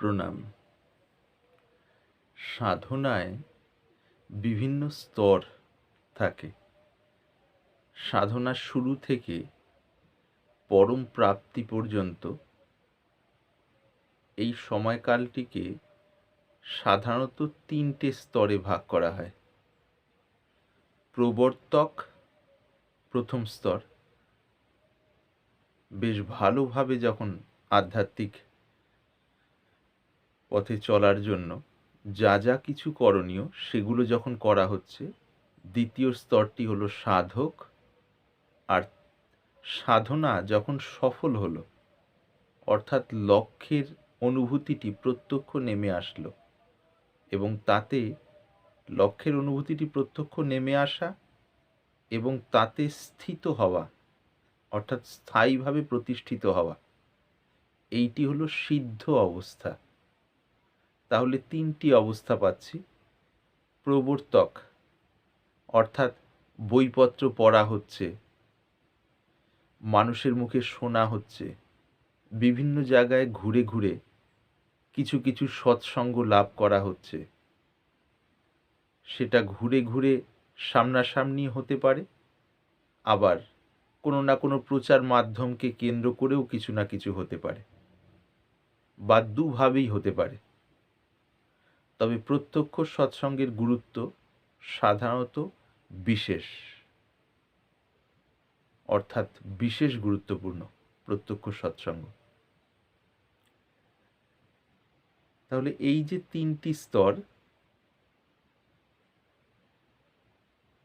প্রণাম। সাধনায় বিভিন্ন স্তর থাকে। সাধনার শুরু থেকে পরম প্রাপ্তি পর্যন্ত এই সময়কালটিকে সাধারণত তিনটে স্তরে ভাগ করা হয়। প্রবর্তক প্রথম স্তর। বেশ ভালোভাবে যখন আধ্যাত্মিক পথে চলার জন্য যা যা কিছু করণীয় সেগুলো যখন করা হচ্ছে, দ্বিতীয় স্তরটি হলো সাধক। আর সাধনা যখন সফল হলো, অর্থাৎ লক্ষ্যের অনুভূতিটি প্রত্যক্ষ নেমে আসলো এবং তাতে লক্ষ্যের অনুভূতিটি প্রত্যক্ষ নেমে আসা এবং তাতে স্থিত হওয়া, অর্থাৎ স্থায়ীভাবে প্রতিষ্ঠিত হওয়া, এইটি হলো সিদ্ধ অবস্থা। তাহলে তিনটি অবস্থা পাচ্ছি। প্রবর্তক, অর্থাৎ বইপত্র পড়া হচ্ছে, মানুষের মুখে শোনা হচ্ছে, বিভিন্ন জায়গায় ঘুরে ঘুরে কিছু কিছু সৎসঙ্গ লাভ করা হচ্ছে। সেটা ঘুরে ঘুরে সামনাসামনি হতে পারে, আবার কোনো না কোনো প্রচার মাধ্যমকে কেন্দ্র করেও কিছু না কিছু হতে পারে, বা দুভাবেই হতে পারে। তবে প্রত্যক্ষ সৎসঙ্গের গুরুত্ব সাধারণত বিশেষ। অর্থাৎ বিশেষ গুরুত্বপূর্ণ প্রত্যক্ষ সৎসঙ্গ। তাহলে এই যে তিনটি স্তর,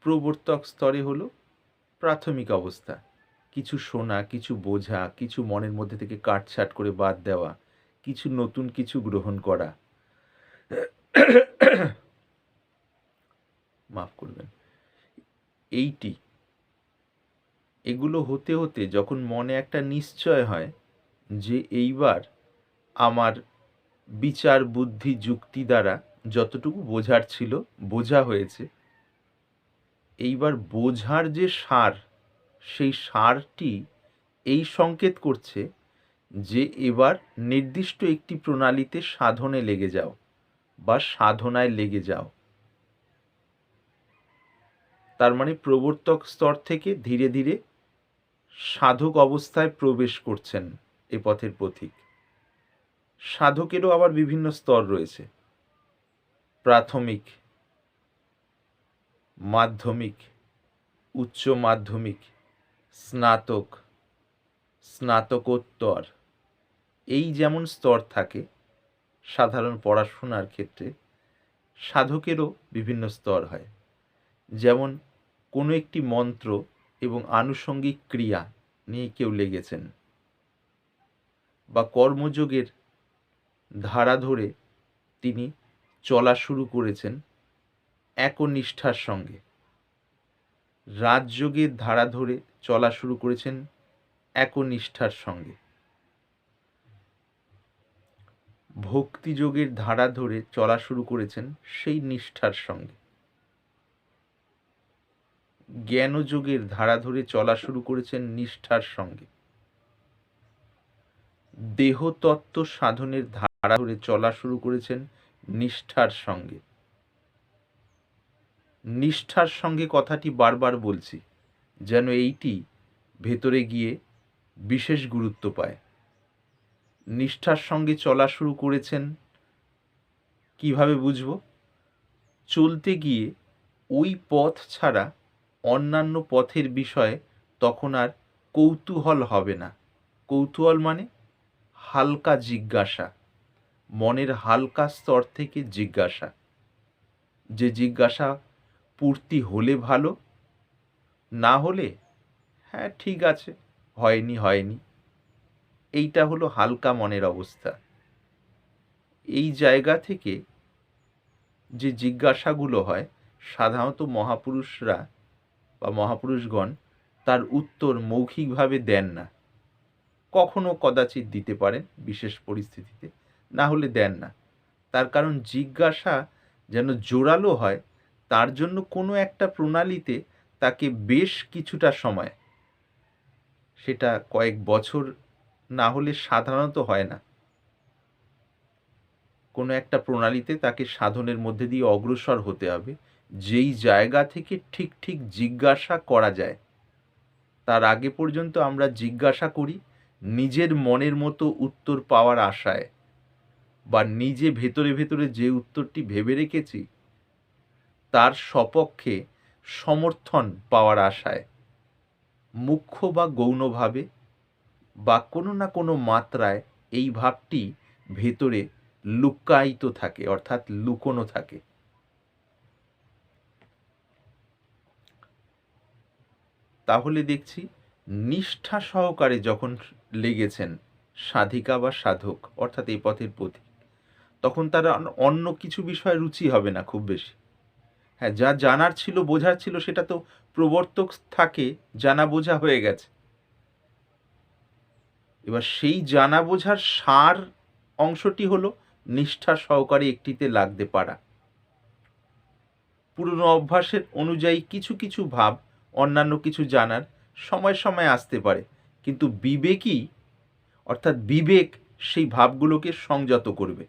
প্রবর্তক স্তরে হলো প্রাথমিক অবস্থা। কিছু শোনা, কিছু বোঝা, কিছু মনের মধ্যে থেকে কাটছাট করে বাদ দেওয়া, কিছু নতুন কিছু গ্রহণ করা। মাফ করবেন। এইটি, এগুলো হতে হতে যখন মনে একটা নিশ্চয় হয় যে এইবার আমার বিচার বুদ্ধি যুক্তি দ্বারা যতটুকু বোঝার ছিল, বোঝা হয়েছে, এইবার বোঝার যে সার, সেই সারটি এই সংকেত করছে যে এবার নির্দিষ্ট একটি প্রণালীতে সাধনে লেগে যাও। বা সাধনায় লেগে যাও। তার মানে প্রবর্তক স্তর থেকে ধীরে ধীরে সাধক অবস্থায় প্রবেশ করছেন এ পথের পথিক। সাধকেরও আবার বিভিন্ন স্তর রয়েছে। প্রাথমিক, মাধ্যমিক, উচ্চ মাধ্যমিক, স্নাতক, স্নাতকোত্তর, এই যেমন স্তর থাকে সাধারণ পড়াশোনার ক্ষেত্রে সাধকেরও বিভিন্ন স্তর হয়। যেমন, কোনো একটি মন্ত্র এবং আনুষঙ্গিক ক্রিয়া নিয়ে কেউ লেগেছেন বা কর্মযোগের ধারা ধরে তিনি চলা শুরু করেছেন একনিষ্ঠার সঙ্গে। রাজযোগের ধারা ধরে চলা শুরু করেছেন একনিষ্ঠার সঙ্গে। ভক্তিযোগের ধারা ধরে চলা শুরু করেছেন সেই নিষ্ঠার সঙ্গে। জ্ঞানযোগের ধারা ধরে চলা শুরু করেছেন নিষ্ঠার সঙ্গে। দেহতত্ত্ব সাধনের ধারা ধরে চলা শুরু করেছেন নিষ্ঠার সঙ্গে। নিষ্ঠার সঙ্গে কথাটি বারবার বলছি, যেন এইটি ভেতরে গিয়ে বিশেষ গুরুত্ব পায়। নিষ্ঠার সঙ্গে চলা শুরু করেছেন, কীভাবে বুঝব? চলতে গিয়ে ওই পথ ছাড়া অন্যান্য পথের বিষয়ে তখন আর কৌতূহল হবে না। কৌতূহল মানে হালকা জিজ্ঞাসা, মনের হালকা স্তর থেকে জিজ্ঞাসা। যে জিজ্ঞাসা পূর্তি হলে ভালো, না হলে হ্যাঁ ঠিক আছে, হয়নি হয়নি। এইটা হলো হালকা মনের অবস্থা। এই জায়গা থেকে যে জিজ্ঞাসাগুলো হয়, সাধারণত মহাপুরুষরা বা মহাপুরুষগণ তার উত্তর মৌখিকভাবে দেন না। কখনো কদাচিৎ দিতে পারেন বিশেষ পরিস্থিতিতে, না হলে দেন না। তার কারণ জিজ্ঞাসা যেন জোরালো হয়, তার জন্য কোনো একটা প্রণালীতে তাকে বেশ কিছুটা সময়, সেটা কয়েক বছর না হলে সাধারণত হয় না। কোনো একটা প্রণালীতে তাকে সাধনের মধ্যে দিয়ে অগ্রসর হতে হবে। যেই জায়গা থেকে ঠিক ঠিক জিজ্ঞাসা করা যায়, তার আগে পর্যন্ত আমরা জিজ্ঞাসা করি নিজের মনের মতো উত্তর পাওয়ার আশায় বা নিজে ভেতরে ভেতরে যে উত্তরটি ভেবে রেখেছি, তার সপক্ষে সমর্থন পাওয়ার আশায়, মুখ্য বা গৌণভাবে বা কোনো না কোনো মাত্রায় এই ভাবটি ভেতরে লুকায়িত থাকে, অর্থাৎ লুকোনো থাকে। তাহলে দেখছি, নিষ্ঠা সহকারে যখন লেগেছেন সাধিকা বা সাধক, অর্থাৎ এই পথের পথিক, তখন তার অন্য কিছু বিষয়ে রুচি হবে না খুব বেশি। হ্যাঁ যা জানার ছিল, বোঝার ছিল, সেটা তো প্রবর্তক থাকে, জানা বোঝা হয়ে গেছে। এবার সেই জানা বোঝার সার অংশটি হলো নিষ্ঠা সহকারে একটিতে লাগতে পারা। পুরনো অভ্যাসের অনুযায়ী কিছু কিছু ভাব, অন্যান্য কিছু জানার সময় সময় আসতে পারে, কিন্তু বিবেকই, অর্থাৎ বিবেক সেই ভাবগুলোকে সংযত করবে।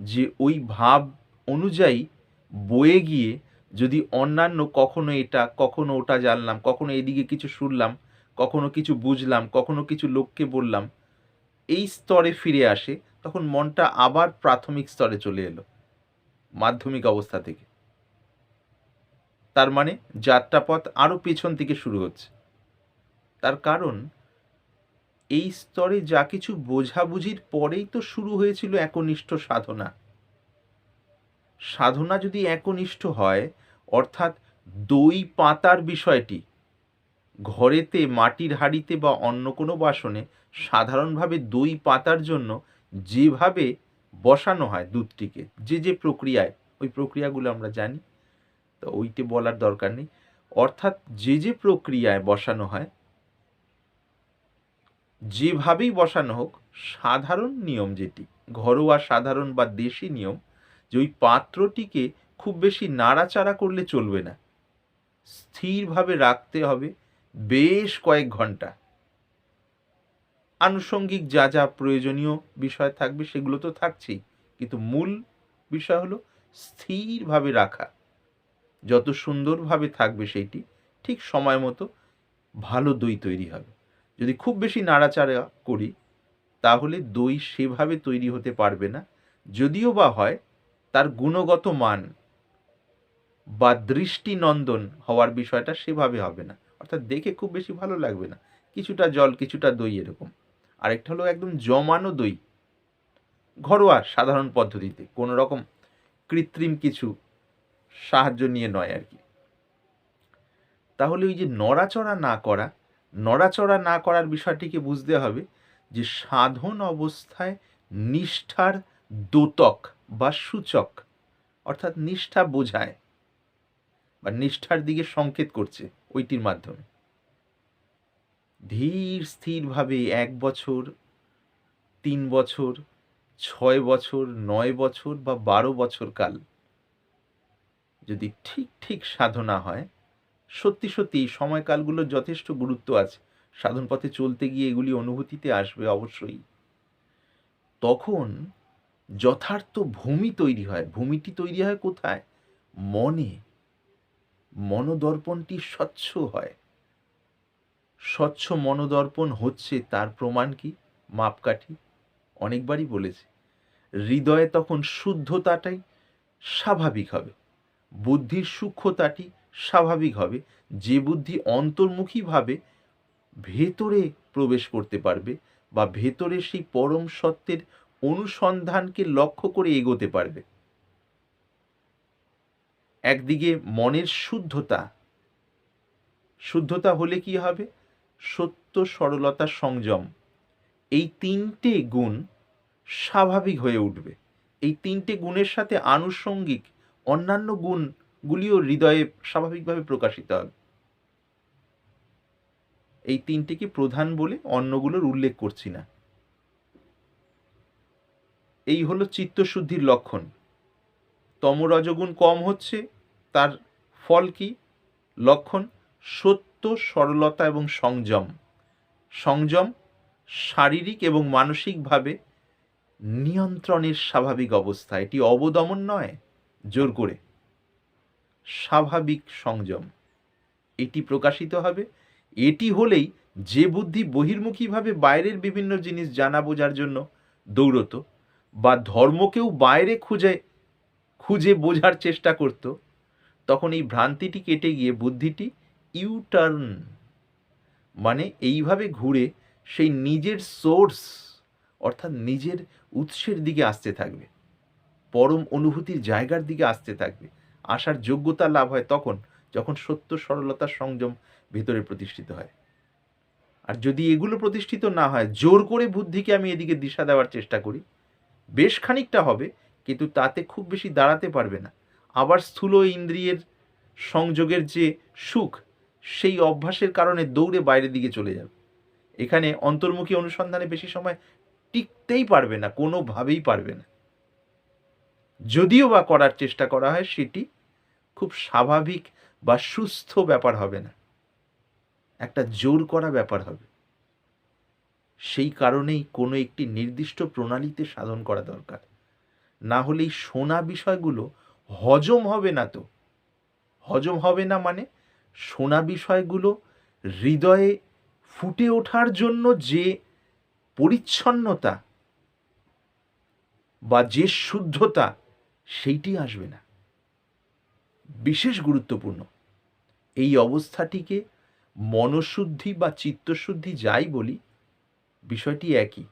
যে ওই ভাব অনুযায়ী বয়ে গিয়ে যদি অন্যান্য কখনো এটা, কখনো ওটা জানলাম, কখনো এদিকে কিছু শুনলাম কখনো কিছু বুঝলাম, কখনো কিছু লোককে বললাম, এই স্তরে ফিরে আসে, তখন মনটা আবার প্রাথমিক স্তরে চলে এলো, মাধ্যমিক অবস্থা থেকে। তার মানে যাত্রাপথ আরও পেছন থেকে শুরু হচ্ছে। তার কারণ, এই স্তরে যা কিছু বোঝাবুঝির পরেই তো শুরু হয়েছিল একনিষ্ঠ সাধনা। সাধনা যদি একনিষ্ঠ হয়, অর্থাৎ দই পাতার বিষয়টি ঘরেতে, মাটির হাঁড়িতে বা অন্য কোনো বাসনে সাধারণভাবে দই পাতার জন্য যেভাবে বসানো হয় দুধটিকে, যে যে প্রক্রিয়ায়, ওই প্রক্রিয়াগুলো আমরা জানি, তো ওইটি বলার দরকার নেই। অর্থাৎ যে যে প্রক্রিয়ায় বসানো হয়, যেভাবেই বসানো হোক, সাধারণ নিয়ম যেটি, ঘরোয়া সাধারণ বা দেশি নিয়ম, যে ওই পাত্রটিকে খুব বেশি নাড়াচাড়া করলে চলবে না। স্থিরভাবে রাখতে হবে বেশ কয়েক ঘণ্টা। আনুষঙ্গিক যা যা প্রয়োজনীয় বিষয় থাকবে সেগুলো তো থাকছেই। কিন্তু মূল বিষয় হলো স্থিরভাবে রাখা। যত সুন্দরভাবে থাকবে সেইটি, ঠিক সময় মতো ভালো দই তৈরি হবে। যদি খুব বেশি নাড়াচাড়া করি, তাহলে দই সেভাবে তৈরি হতে পারবে না। যদিও বা হয়, তার গুণগত মান বা দৃষ্টিনন্দন হওয়ার বিষয়টা সেভাবে হবে না। অর্থাৎ দেখে খুব বেশি ভালো লাগবে না। কিছুটা জল, কিছুটা দই এরকম। আরেকটা হলো একদম জমানো দই। ঘরোয়া সাধারণ পদ্ধতিতে। কোনো রকম কৃত্রিম কিছু সাহায্য নিয়ে নয় আর কি। তাহলে ওই যে নড়াচড়া না করা, নড়াচড়া না করার বিষয়টিকে বুঝতে হবে যে সাধন অবস্থায় নিষ্ঠার দোতক বা সূচক, অর্থাৎ নিষ্ঠা বোঝায়। বা নিষ্ঠার দিকে সংকেত করছে ওইটির মাধ্যমে। ধীর স্থিরভাবে এক বছর, তিন বছর, ছয় বছর, নয় বছর বা বারো বছর কাল যদি ঠিক ঠিক সাধনা হয়, সত্যি সত্যি এই সময়কালগুলোর যথেষ্ট গুরুত্ব আছে। সাধন পথে চলতে গিয়ে এগুলি অনুভূতিতে আসবে অবশ্যই। তখন যথার্থ ভূমি তৈরি হয়। ভূমিটি তৈরি হয় কোথায়? মনে। মনোদর্পণটি স্বচ্ছ হয়। স্বচ্ছ মনোদর্পণ হচ্ছে তার প্রমাণ কি? মাপকাঠি। অনেকবারই বলেছে, হৃদয়ে তখন শুদ্ধতাটাই স্বাভাবিক হবে। বুদ্ধির সূক্ষ্মতাটি স্বাভাবিক হবে। যে বুদ্ধি অন্তর্মুখীভাবে ভেতরে প্রবেশ করতে পারবে বা ভেতরে সেই পরম সত্যের অনুসন্ধানকে লক্ষ্য করে এগোতে পারবে একদিকে মনের শুদ্ধতা শুদ্ধতা হলে কি হবে? সত্য সরলতা সংযম। এই তিনটে গুণ স্বাভাবিক হয়ে উঠবে। এই তিনটে গুণের সাথে আনুষঙ্গিক অন্যান্য গুণগুলিও হৃদয়ে স্বাভাবিকভাবে প্রকাশিত হবে। এই তিনটিকে প্রধান বলে অন্যগুলোর উল্লেখ করছি না। এই হলো চিত্তশুদ্ধির লক্ষণ। তমরজগুণ কম হচ্ছে তার ফল কি? লক্ষণ, সত্য, সরলতা এবং সংযম। সংযম শারীরিক এবং মানসিকভাবে নিয়ন্ত্রণের স্বাভাবিক অবস্থা। এটি অবদমন নয়, জোর করে। স্বাভাবিক সংযম। এটি প্রকাশিত হবে। এটি হলেই যে বুদ্ধি বহির্মুখীভাবে বাইরের বিভিন্ন জিনিস জানা বোঝার জন্য দৌড়ত বা ধর্মকেও বাইরে খুঁজে খুঁজে বোঝার চেষ্টা করত তখন এই ভ্রান্তিটি কেটে গিয়ে বুদ্ধিটি ইউটার্ন মানে এইভাবে ঘুরে সেই নিজের সোর্স, অর্থাৎ নিজের উৎসের দিকে আসতে থাকবে, পরম অনুভূতির জায়গার দিকে আসতে থাকবে। আসার যোগ্যতা লাভ হয় তখন, যখন সত্য সরলতার সংযম ভেতরে প্রতিষ্ঠিত হয়। আর যদি এগুলো প্রতিষ্ঠিত না হয়, জোর করে বুদ্ধিকে আমি এদিকে দিশা দেওয়ার চেষ্টা করি। বেশ খানিকটা হবে, কিন্তু তাতে খুব বেশি দাঁড়াতে পারবে না। আবার স্থূল ইন্দ্রিয়ের সংযোগের যে সুখ, সেই অভ্যাসের কারণে দৌড়ে বাইরের দিকে চলে যাবে। এখানে অন্তর্মুখী অনুসন্ধানে বেশি সময় টিকতেই পারবে না, কোনোভাবেই পারবে না। যদিও বা করার চেষ্টা করা হয়, সেটি খুব স্বাভাবিক বা সুস্থ ব্যাপার হবে না। একটা জোর করা ব্যাপার হবে। সেই কারণেই কোনো একটি নির্দিষ্ট প্রণালীতে সাধন করা দরকার। না হলে এই শোনা বিষয়গুলো হজম হবে না তো। হজম হবে না মানে শোনা বিষয়গুলো হৃদয়ে ফুটে ওঠার জন্য যে পরিচ্ছন্নতা বা যে শুদ্ধতা সেইটি আসবে না। বিশেষ গুরুত্বপূর্ণ, এই অবস্থাটিকে মনশুদ্ধি বা চিত্তশুদ্ধি যাই বলি, বিষয়টি একই।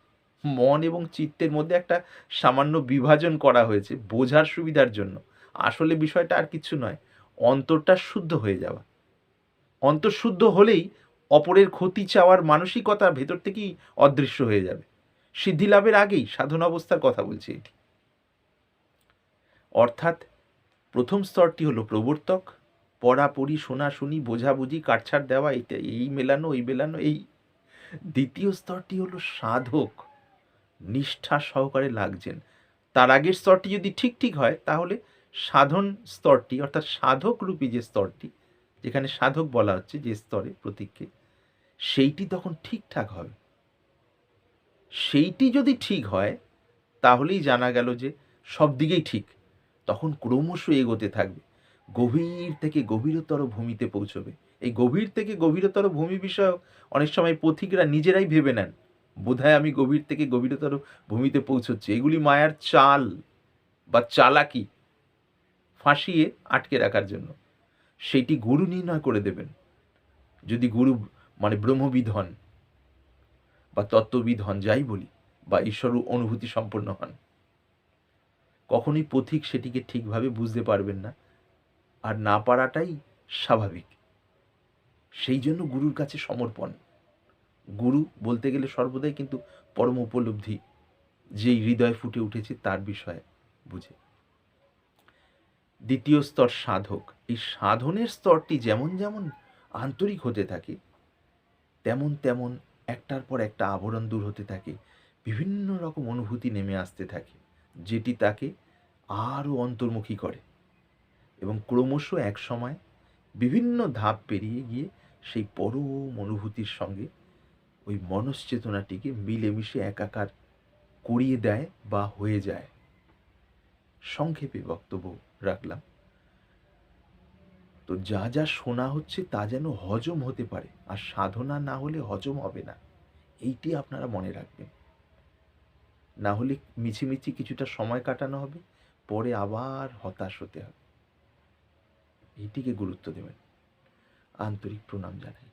মন এবং চিত্তের মধ্যে একটা সামান্য বিভাজন করা হয়েছে বোঝার সুবিধার জন্য। আসলে বিষয়টা আর কিছু নয়, অন্তরটা শুদ্ধ হয়ে যাওয়া। অন্তঃশুদ্ধ হলেই অপরের ক্ষতি চাওয়ার মানসিকতা ভেতর থেকেই অদৃশ্য হয়ে যাবে। সিদ্ধি লাভের আগেই সাধন অবস্থার কথা বলছি এটি। অর্থাৎ প্রথম স্তরটি হলো প্রবর্তক, পড়াপড়ি, শোনাশুনি, বোঝাবুঝি, কাটছাড় দেওয়া, এইটা এই মেলানো, ওই মেলানো, এই। দ্বিতীয় স্তরটি হলো সাধক, নিষ্ঠা সহকারে লাগছেন। তার আগের স্তরটি যদি ঠিক ঠিক হয়, তাহলে সাধন স্তরটি, অর্থাৎ সাধক রূপী যে স্তরটি, যেখানে সাধক বলা হচ্ছে যে স্তরে প্রতীককে, সেইটি তখন ঠিকঠাক হবে। সেইটি যদি ঠিক হয়, তাহলেই জানা গেল যে সব দিকেই ঠিক। তখন ক্রমশ এগোতে থাকবে। গভীর থেকে গভীরতর ভূমিতে পৌঁছবে। এই গভীর থেকে গভীরতর ভূমি বিষয়ক অনেক সময় পথিকরা নিজেরাই ভেবে নেন, বোধহয় আমি গভীর থেকে গভীরতর ভূমিতে পৌঁছচ্ছি। এগুলি মায়ার চাল বা চালাকি। ফাঁসিয়ে আটকে রাখার জন্য। সেইটি গুরু নির্ণয় করে দেবেন। যদি গুরু মানে ব্রহ্মবিদ হন বা তত্ত্ববিদ হন, যাই বলি, বা ঈশ্বর অনুভূতি সম্পন্ন হন, কখনোই পথিক সেটিকে ঠিকভাবে বুঝতে পারবেন না। আর না পারাটাই স্বাভাবিক। সেই জন্য গুরুর কাছে সমর্পণ। গুরু বলতে গেলে সর্বদাই কিন্তু পরম উপলব্ধি, যেই হৃদয় ফুটে উঠেছে তার বিষয়ে বুঝে। দ্বিতীয় স্তর সাধক। এই সাধনের স্তরটি যেমন যেমন আন্তরিক হতে থাকে, তেমন তেমন একটার পর একটা আবরণ দূর হতে থাকে, বিভিন্ন রকম অনুভূতি নেমে আসতে থাকে, যেটি তাকে আরও অন্তর্মুখী করে এবং ক্রমশ এক সময় বিভিন্ন ধাপ পেরিয়ে গিয়ে সেই পরম অনুভূতির সঙ্গে ওই মনশ্চেতনাটিকে মিলেমিশে একাকার করিয়ে দেয় বা হয়ে যায়। সংক্ষেপে বক্তব্য রাখলাম। তো যা যা শোনা হচ্ছে তা যেন হজম হতে পারে, আর সাধনা না হলে হজম হবে না, এইটি আপনারা মনে রাখবেন। না হলে মিছিমিছি কিছুটা সময় কাটানো হবে, পরে আবার হতাশ হতে হবে। এইটিকে গুরুত্ব দেবেন। আন্তরিক প্রণাম জানাই।